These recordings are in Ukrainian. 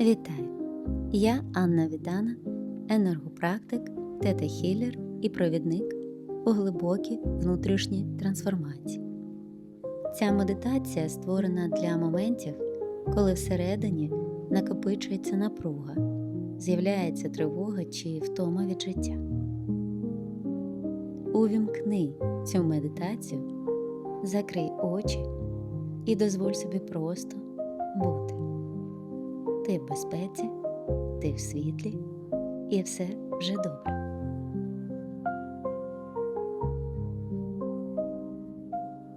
Вітаю! Я Анна Відана, енергопрактик, тета-хілер і провідник у глибокі внутрішні трансформації. Ця медитація створена для моментів, коли всередині накопичується напруга, з'являється тривога чи втома від життя. Увімкни цю медитацію, закрий очі і дозволь собі просто бути. Ти в безпеці, ти в світлі, і все вже добре.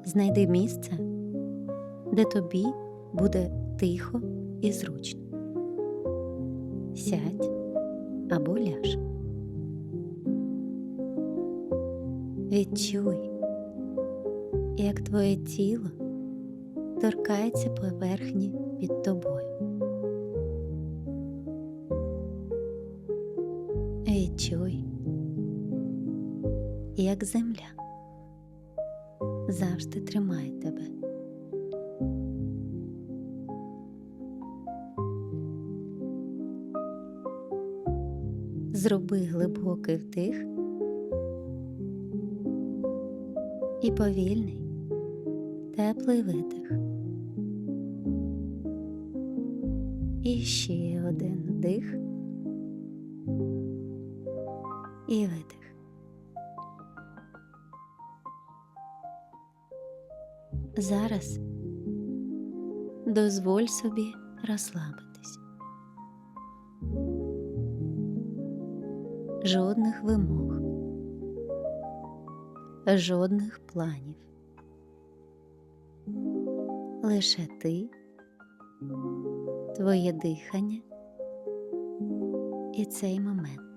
Знайди місце, де тобі буде тихо і зручно. Сядь або ляж. Відчуй, як твоє тіло торкається поверхні під тобою. Відчуй, як земля завжди тримає тебе. Зроби глибокий вдих і повільний, теплий видих. І ще один вдих і видих. Зараз дозволь собі розслабитись. Жодних вимог, жодних планів. Лише ти, твоє дихання і цей момент.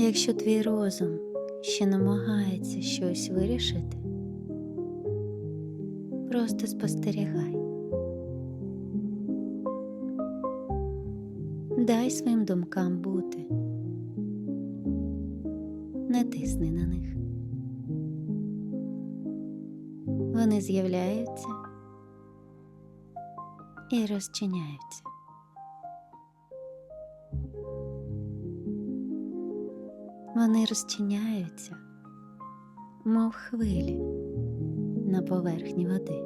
Якщо твій розум ще намагається щось вирішити, просто спостерігай. Дай своїм думкам бути, не тисни на них. Вони з'являються і розчиняються. Вони розчиняються, мов хвилі на поверхні води,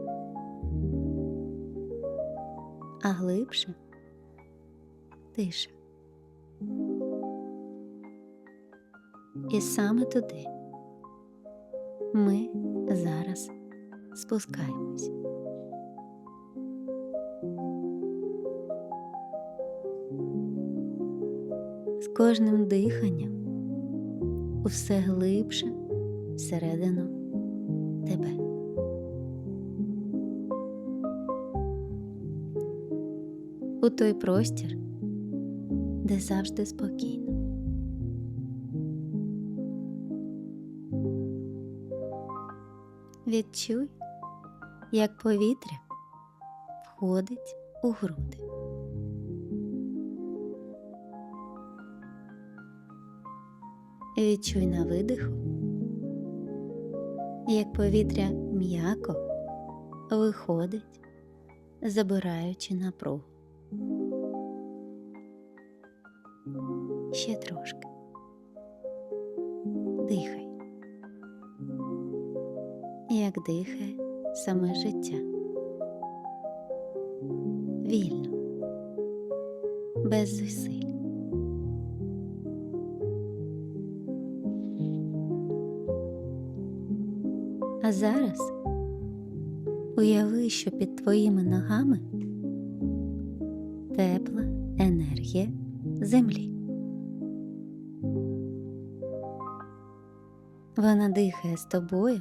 а глибше тиша. І саме туди ми зараз спускаємось. З кожним диханням усе глибше всередину тебе. У той простір, де завжди спокійно. Відчуй, як повітря входить у груди. Відчуй на видиху, як повітря м'яко виходить, забираючи напругу. Ще трошки. Дихай, як дихає саме життя. Вільно, без зусиль. Зараз уяви, що під твоїми ногами тепла енергія землі. Вона дихає з тобою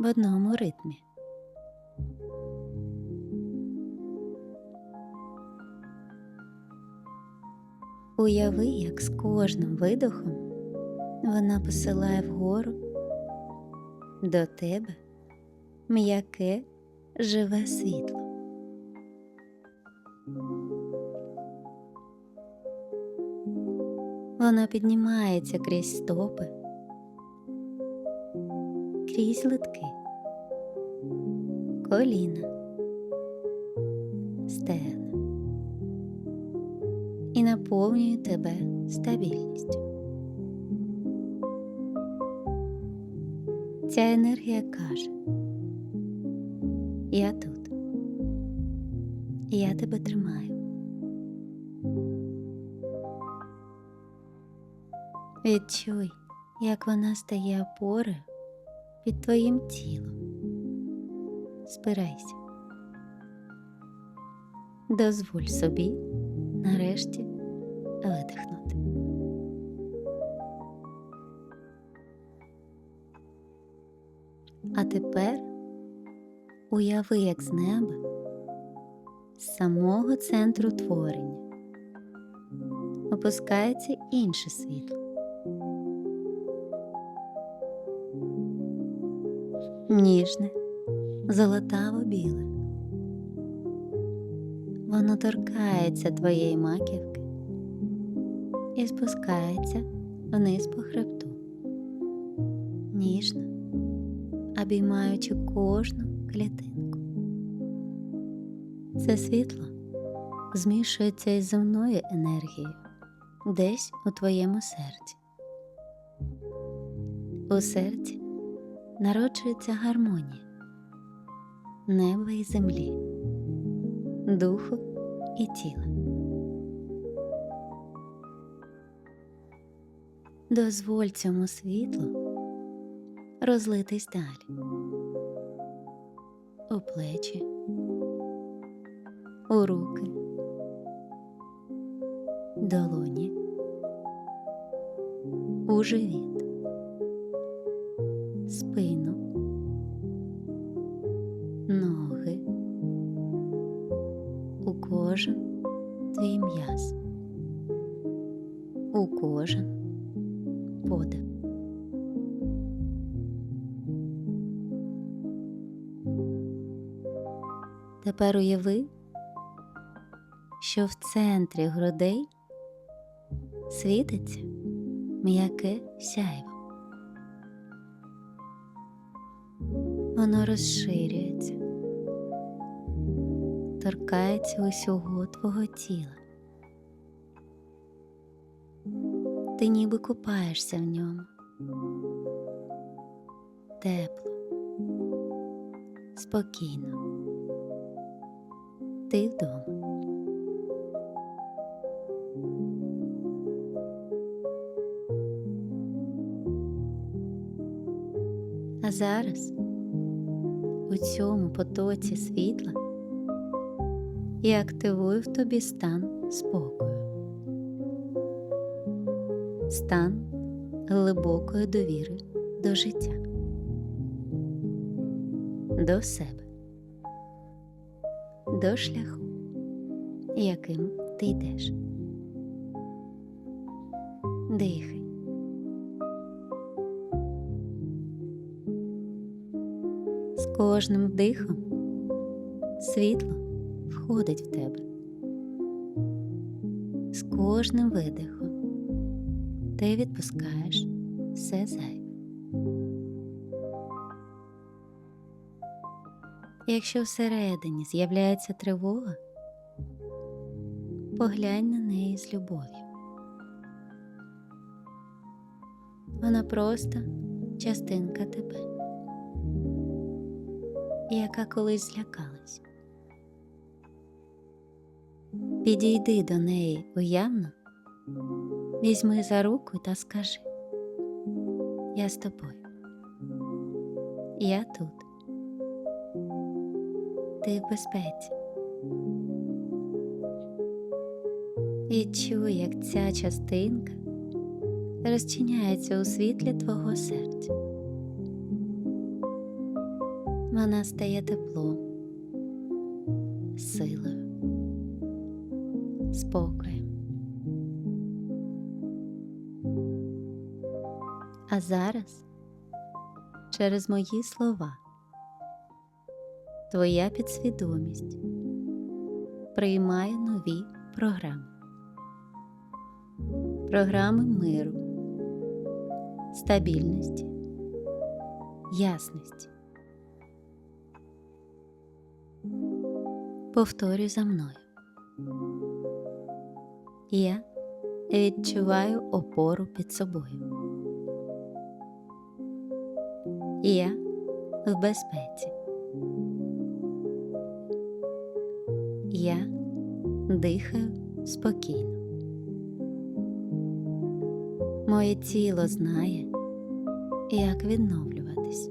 в одному ритмі. Уяви, як з кожним видохом вона посилає вгору до тебе м'яке живе світло. Воно піднімається крізь стопи, крізь литки, коліна, стегна і наповнює тебе стабільністю. Ця енергія каже: Я тут, я тебе тримаю. Відчуй, як вона стає опорою під твоїм тілом. Спирайся. Дозволь собі нарешті видихнути. Уяви, як з неба, з самого центру творення опускається інше світло. Ніжне, золотаво біле. Воно торкається твоєї маківки і спускається вниз по хребту, ніжно, обіймаючи кожну клітинку. Це світло змішується із земною енергією десь у твоєму серці. У серці народжується гармонія неба і землі, духу і тіла. Дозволь цьому світлу розлитись далі у плечі, у руки, долоні, у живіт, спину, ноги, у кожен твій м'яз, у кожен подих. Тепер уяви, що в центрі грудей світиться м'яке сяйво. Воно розширюється, торкається усього твого тіла. Ти ніби купаєшся в ньому. Тепло, спокійно. Ти вдома. Зараз у цьому потоці світла я активую в тобі стан спокою, стан глибокої довіри до життя, до себе, до шляху, яким ти йдеш. Дихай. Кожним вдихом світло входить в тебе. З кожним видихом ти відпускаєш все зайве. Якщо всередині з'являється тривога, поглянь на неї з любов'ю. Вона просто частинка тебе яка колись злякалась. Підійди до неї уявно, візьми за руку та скажи Я з тобою. Я тут. Ти в безпеці. І чуй, як ця частинка розчиняється у світлі твого серця вона стає теплом, силою, спокоєм. А зараз через мої слова твоя підсвідомість приймає нові програми, програми миру, стабільності, ясності. Повторюй за мною. Я відчуваю опору під собою. Я в безпеці. Я дихаю спокійно. Моє тіло знає, як відновлюватись.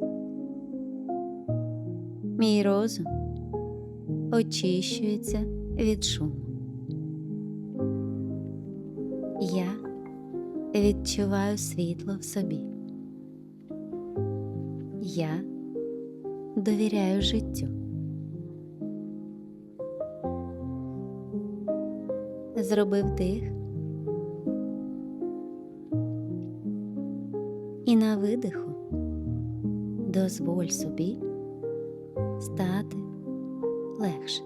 Мій розум очищується від шуму. Я відчуваю світло в собі. Я довіряю життю. Зробив дих і на видиху дозволь собі стати легше.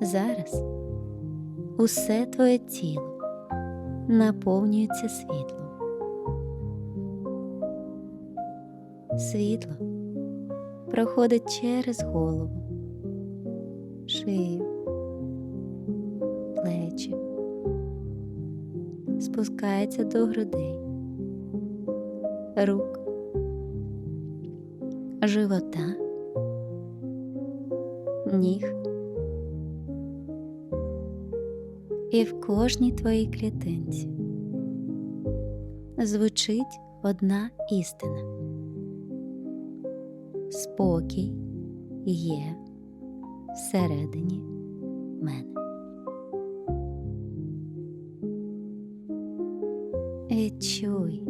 Зараз усе твоє тіло наповнюється світлом. Світло проходить через голову, шию, плечі, спускається до грудей, рук, живота, ніг. І в кожній твоїй клітинці звучить одна істина. Спокій є всередині мене. Відчуй,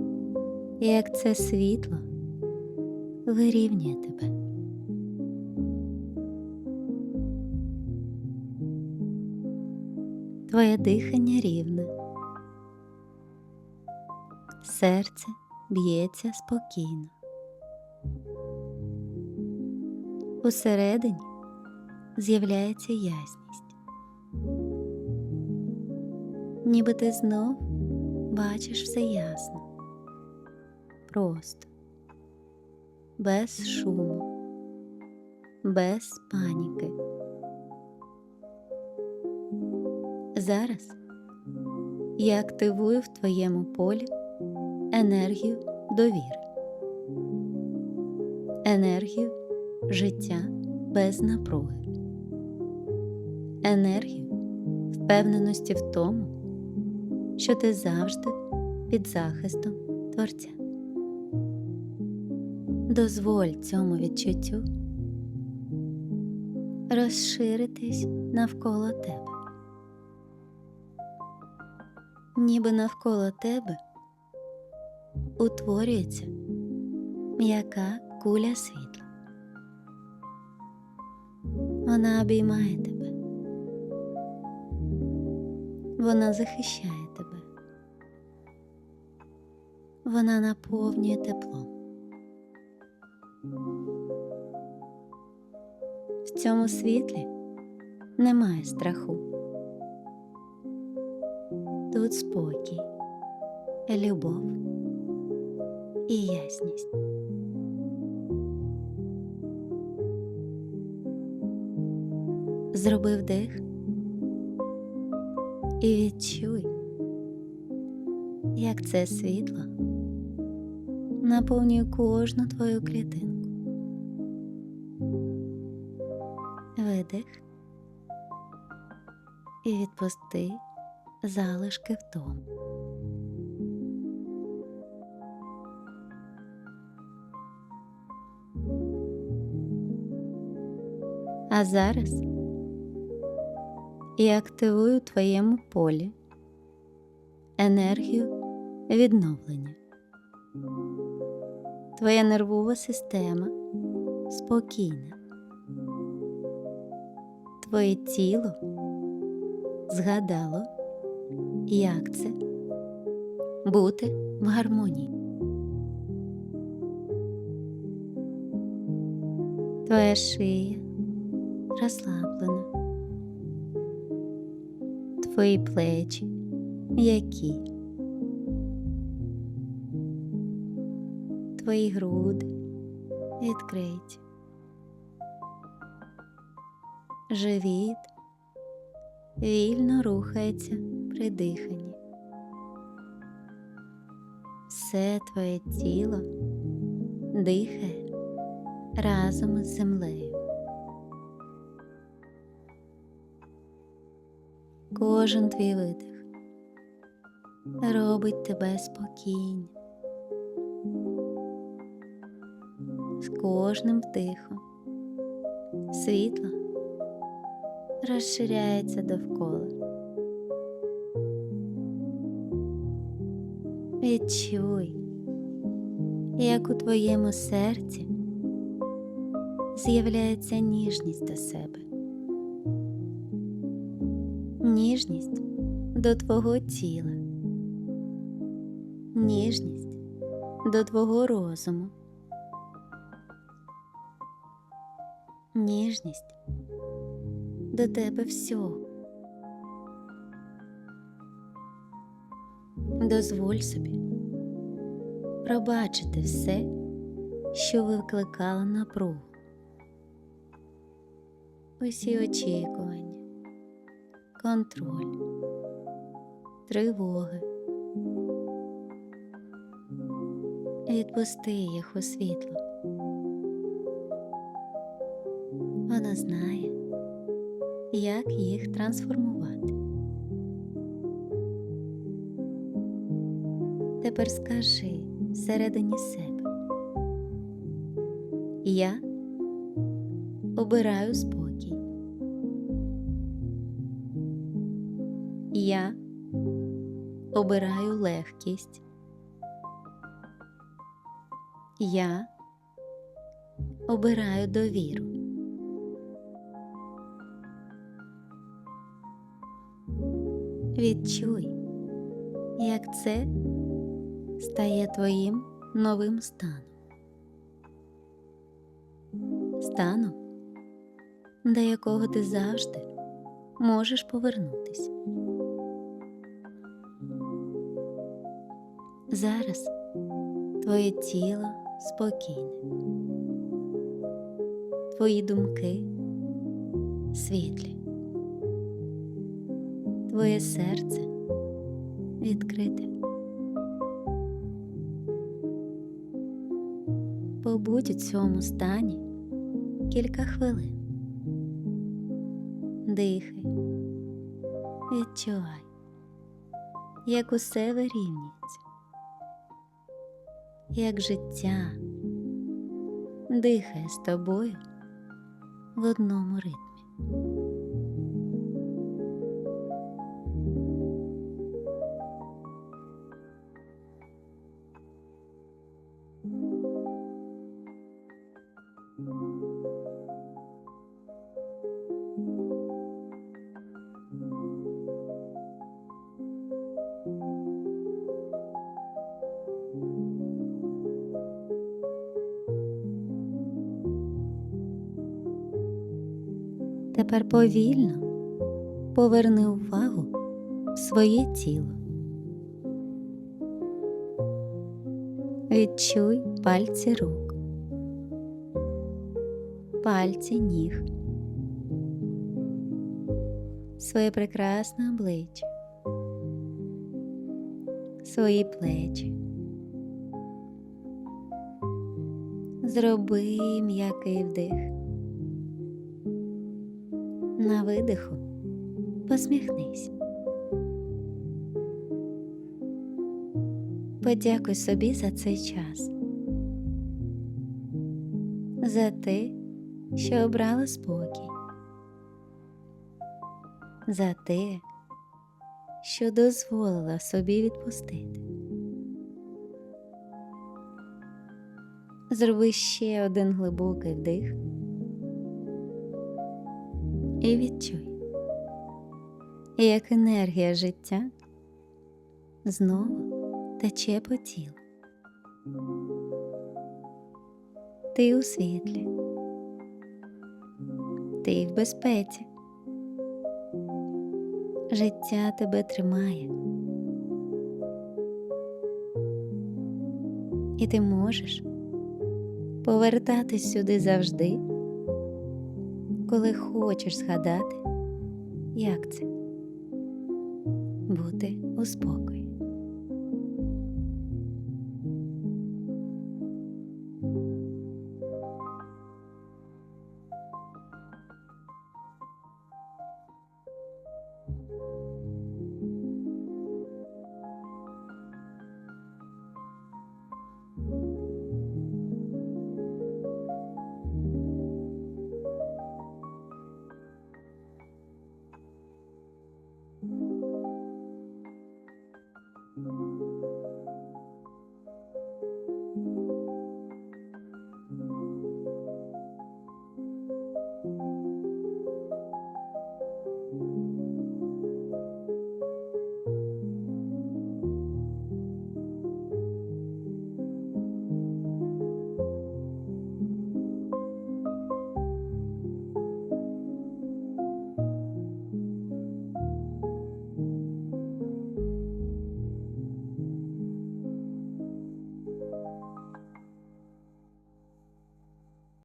як це світло вирівнює тебе. Твоє дихання рівне, серце б'ється спокійно. Усередині з'являється ясність, ніби ти знов бачиш все ясно, просто, без шуму, без паніки. Зараз я активую в твоєму полі енергію довіри, енергію життя без напруги, енергію впевненості в тому, що ти завжди під захистом Творця. Дозволь цьому відчуттю розширитись навколо тебе. ніби навколо тебе утворюється м'яка куля світла. Вона обіймає тебе, вона захищає тебе, вона наповнює теплом. В цьому світлі немає страху. Тут спокій, любов і ясність. Зроби вдих і відчуй, як це світло наповнює кожну твою клітинку. Видих і відпусти залишки втому. А зараз я активую в твоєму полі енергію відновлення. Твоя нервова система спокійна. Твоє тіло згадало, як це бути в гармонії. Твоя шия розслаблена, твої плечі м'які, твої груди відкриті. Живіт вільно рухається при диханні. Все твоє тіло дихає разом із землею. Кожен твій видих робить тебе спокійним. З кожним вдихом світло розширяється довкола. Відчуй, як у твоєму серці з'являється ніжність до себе, ніжність до твого тіла, ніжність до твого розуму, ніжність до тебе всього. Дозволь собі пробачити все, що викликало напругу, усі очікування, контроль, тривоги. Відпусти їх у світло. Вона знає, як їх трансформувати. Тепер скажи всередині себе. Я обираю спокій. Я обираю легкість. Я обираю довіру. Відчуй, як це стає твоїм новим станом. Станом, до якого ти завжди можеш повернутися. Зараз твоє тіло спокійне, твої думки світлі, твоє серце відкрите. Побудь у цьому стані кілька хвилин. Дихай, відчувай, як усе вирівнюється, як життя дихає з тобою в одному ритмі. Тепер повільно поверни увагу в своє тіло. Відчуй пальці рук, пальці ніг, своє прекрасне обличчя, свої плечі. Зроби м'який вдих. На видиху посміхнись. Подякуй собі за цей час, за те, що обрала спокій, за те, що дозволила собі відпустити. Зроби ще один глибокий вдих і відчуй, як енергія життя знову тече по тілу. Ти у світлі, ти в безпеці. Життя тебе тримає, і ти можеш повертатись сюди завжди, коли хочеш згадати, як це бути у спокої.